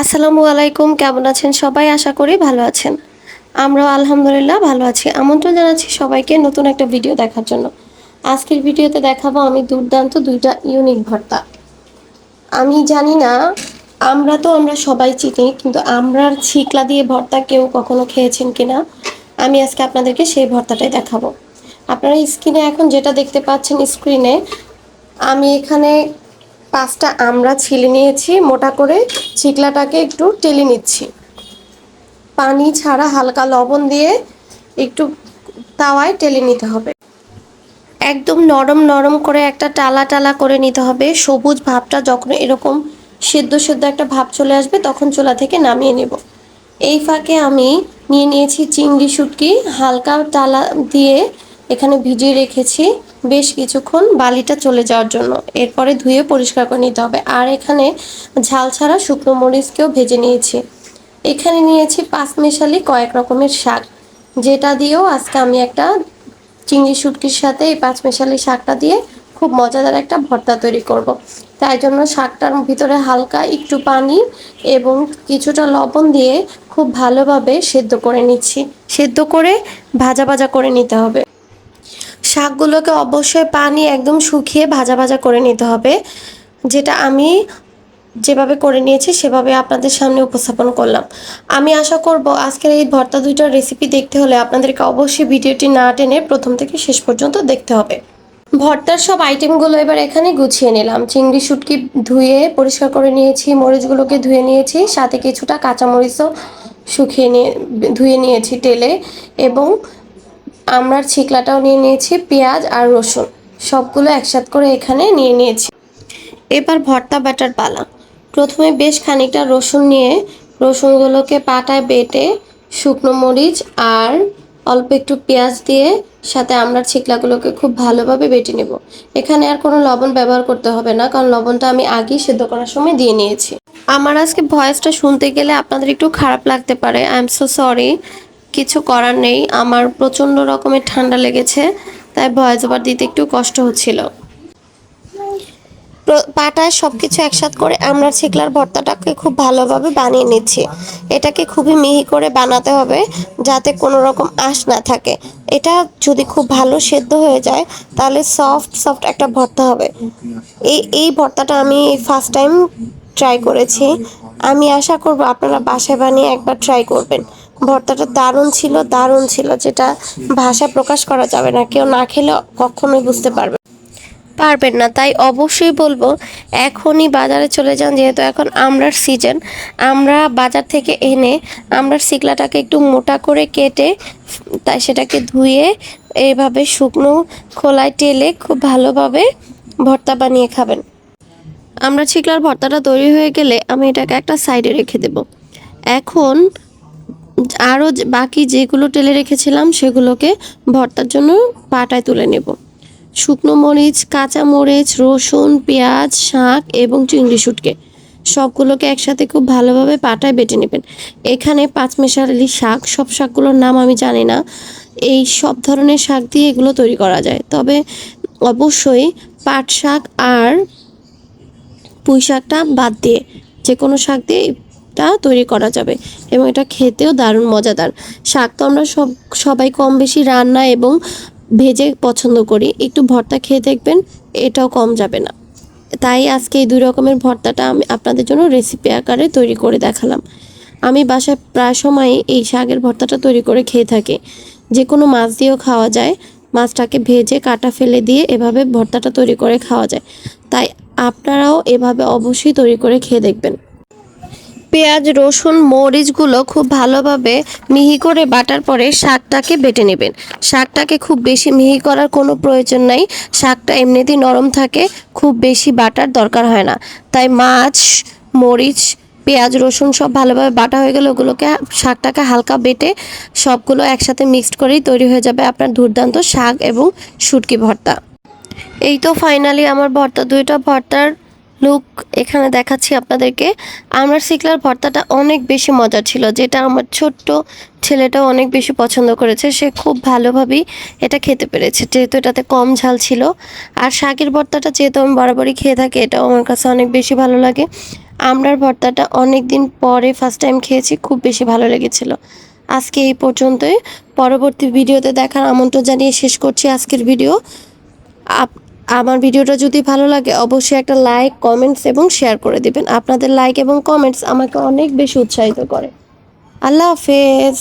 আসসালামু আলাইকুম, কেমন আছেন সবাই? আশা করি ভালো আছেন। আমরাও আলহামদুলিল্লাহ ভালো আছি। আমন্ত্রণ জানাচ্ছি সবাইকে নতুন একটা ভিডিও দেখার জন্য। আজকের ভিডিওতে দেখাবো আমি দুর্দান্ত দুইটা ইউনিক ভর্তা। আমি জানি না, আমরা তো আমরা সবাই চিনি, কিন্তু আমরার ছিকলা দিয়ে ভর্তা কেউ কখনো খেয়েছেন কিনা, আমি আজকে আপনাদেরকে সেই ভর্তাটাই দেখাবো। আপনারা স্ক্রিনে এখন যেটা দেখতে পাচ্ছেন স্ক্রিনে, আমি এখানে পাঁচটা আমরা ছিলে নিয়েছি, মোটা করে ছিকলাটাকে একটু টেলে নিচ্ছি। পানি ছাড়া হালকা লবণ দিয়ে একটু তাওয়ায় টেলে নিতে হবে। একদম নরম নরম করে একটা টালা টালা করে নিতে হবে। সবুজ ভাবটা যখন এরকম সেদ্ধ সেদ্ধ একটা ভাব চলে আসবে, তখন চোলা থেকে নামিয়ে নেব। এই ফাঁকে আমি নিয়ে নিয়েছি চিংড়ি শুটকি, হালকা টালা দিয়ে এখানে ভিজিয়ে রেখেছি বেশ কিছুক্ষণ বালিটা চলে যাওয়ার জন্য। এরপরে ধুয়ে পরিষ্কার করে নিতে হবে। আর এখানে ঝাল ছাড়া শুকনো মরিচকেও ভেজে নিয়েছি। এখানে নিয়েছি পাঁচমেশালি কয়েক রকমের শাক। যেটা দিয়েও আজকে আমি একটা চিংড়ি শুটকির সাথে এই পাঁচমেশালি শাকটা দিয়ে খুব মজাদার একটা ভর্তা তৈরি করব। তাই জন্য শাকটার ভিতরে হালকা একটু পানি এবং কিছুটা লবণ দিয়ে খুব ভালোভাবে সেদ্ধ করে নিচ্ছি। সেদ্ধ করে ভাজা ভাজা করে নিতে হবে। শাকগুলোকে অবশ্যই পানি একদম শুকিয়ে ভাজা ভাজা করে নিতে হবে। যেটা আমি যেভাবে করে নিয়েছি, সেভাবে আপনাদের সামনে উপস্থাপন করলাম। আমি আশা করব আজকের এই ভর্তা দুইটার রেসিপি দেখতে হলে আপনাদেরকে অবশ্যই ভিডিওটি না টেনে প্রথম থেকে শেষ পর্যন্ত দেখতে হবে। ভর্তার সব আইটেমগুলো এবার এখানে গুছিয়ে নিলাম। চিংড়ি, শুটকি ধুয়ে পরিষ্কার করে নিয়েছি, মরিচগুলোকে ধুয়ে নিয়েছি, সাথে কিছুটা কাঁচামরিচও শুকিয়ে নিয়ে, ধুয়ে নিয়েছি তেলে এবং আমরার ছিকলাটাও নিয়ে নিয়েছি, পেঁয়াজ আর রসুন। সবগুলো একসাথে করে এখানে নিয়ে নিয়েছি। এবার ভর্তা বাটার পালা। প্রথমে বেশ খানিকটা রসুন নিয়ে রসুনগুলোকে পাটায় বেটে শুকনো মরিচ আর অল্প একটু পেঁয়াজ দিয়ে সাথে আমরা ছিকলাগুলোকে খুব ভালোভাবে বেটে নেব। এখানে আর কোনো লবণ ব্যবহার করতে হবে না, কারণ লবণটা আমি আগেই সেদ্ধ করার সময় দিয়ে নিয়েছি। আমার আজকে ভয়েসটা শুনতে গেলে আপনাদের একটু খারাপ লাগতে পারে। আই এম সো সরি কিছু করার নেই। আমার প্রচণ্ড রকমের ঠান্ডা লেগেছে, তাই ভয়েস ওভার দিতে একটু কষ্ট হচ্ছিল। পাটায় সব কিছু একসাথ করে আমরা ছিকলার ভর্তাটাকে খুব ভালোভাবে বানিয়ে নিচ্ছি। এটাকে খুবই মিহি করে বানাতে হবে, যাতে কোনো রকম আঁশ না থাকে। এটা যদি খুব ভালো সেদ্ধ হয়ে যায়, তাহলে সফট সফট একটা ভর্তা হবে। এই এই ভর্তাটা আমি ফার্স্ট টাইম ট্রাই করেছি। আমি আশা করব আপনারা বাসায় বানিয়ে একবার ট্রাই করবেন। ভর্তাটা দারুণ ছিল দারুণ ছিল, যেটা ভাষা প্রকাশ করা যাবে না। কেউ না খেলে কখনোই বুঝতে পারবে পারবেন না, তাই অবশ্যই বলব, এখনই বাজারে চলে যান, যেহেতু এখন আমরার সিজন আমরা বাজার থেকে এনে আমরার শিকলাটাকে একটু মোটা করে কেটে, তাই সেটাকে ধুয়ে এইভাবে শুকনো খোলায় টেলে খুব ভালোভাবে ভর্তা বানিয়ে খাবেন। আমরা ছিকলার ভর্তাটা তৈরি হয়ে গেলে আমি এটাকে একটা সাইডে রেখে দেব। এখন আরও বাকি যেগুলো টেলে রেখেছিলাম সেগুলোকে ভর্তার জন্য পাটায় তুলে নেব। শুকনো মরিচ, কাঁচা মরিচ, রসুন, পেঁয়াজ, শাক এবং চিংড়ি শুটকে সবগুলোকে একসাথে খুব ভালোভাবে পাটায় বেটে নেবেন। এখানে পাঁচমেশালি শাক, সব শাকগুলোর নাম আমি জানি না, এই সব ধরনের শাক দিয়ে এগুলো তৈরি করা যায়। তবে অবশ্যই পাট শাক আর পুঁই শাকটা বাদ দিয়ে যে কোনো শাক দিয়ে এটা তৈরি করা যাবে এবং এটা খেতেও দারুণ মজাদার। শাক তো আমরা সব, সবাই কম বেশি রান্না এবং ভেজে পছন্দ করি। একটু ভর্তা খেয়ে দেখবেন, এটাও কম যাবে না। তাই আজকে এই দুই রকমের ভর্তাটা আমি আপনাদের জন্য রেসিপি আকারে তৈরি করে দেখালাম। আমি বাসায় প্রায় সময় এই শাকের ভর্তাটা তৈরি করে খেয়ে থাকি। যে কোনো মাছ দিয়েও খাওয়া যায়। মাছটাকে ভেজে কাটা ফেলে দিয়ে এভাবে ভর্তাটা তৈরি করে খাওয়া যায়। তাই আপনারাও এভাবে অবশ্যই তৈরি করে খেয়ে দেখবেন। পেঁয়াজ, রসুন, মরিচগুলো খুব ভালোভাবে মিহি করে বাটার পরে শাকটাকে বেটে নেবেন। শাকটাকে খুব বেশি মিহি করার কোনো প্রয়োজন নাই। শাকটা এমনিতেই নরম থাকে, খুব বেশি বাটার দরকার হয় না। তাই মাছ, মরিচ, পেঁয়াজ, রসুন সব ভালোভাবে বাটা হয়ে গেলে ওগুলোকে শাকটাকে হালকা বেটে সবগুলো একসাথে মিক্সড করেই তৈরি হয়ে যাবে আপনার দুর্দান্ত শাক এবং শুটকি ভর্তা। এই তো ফাইনালি আমার ভর্তা, দুইটা ভর্তার লুক এখানে দেখাচ্ছি আপনাদেরকে। আমার সিকলার ভর্তাটা অনেক বেশি মজার ছিল, যেটা আমার ছোট্ট ছেলেটাও অনেক বেশি পছন্দ করেছে। সে খুব ভালোভাবেই এটা খেতে পেরেছে, যেহেতু এটাতে কম ঝাল ছিল। আর শাকের ভর্তাটা যেহেতু আমি বরাবরই খেয়ে থাকি, এটাও আমার কাছে অনেক বেশি ভালো লাগে। আমরার ভর্তাটা অনেক দিন পরে ফার্স্ট টাইম খেয়েছি, খুব বেশি ভালো লেগেছিল। আজকে এই পর্যন্তই। পরবর্তী ভিডিওতে দেখার আমন্ত্রণ জানিয়ে শেষ করছি আজকের ভিডিও আপ- আমার ভিডিওটা যদি ভালো লাগে, অবশ্যই একটা লাইক কমেন্টস এবং শেয়ার করে দিবেন। আপনাদের লাইক এবং কমেন্টস আমাকে অনেক বেশি উৎসাহিত করে। আল্লাহ হাফেজ।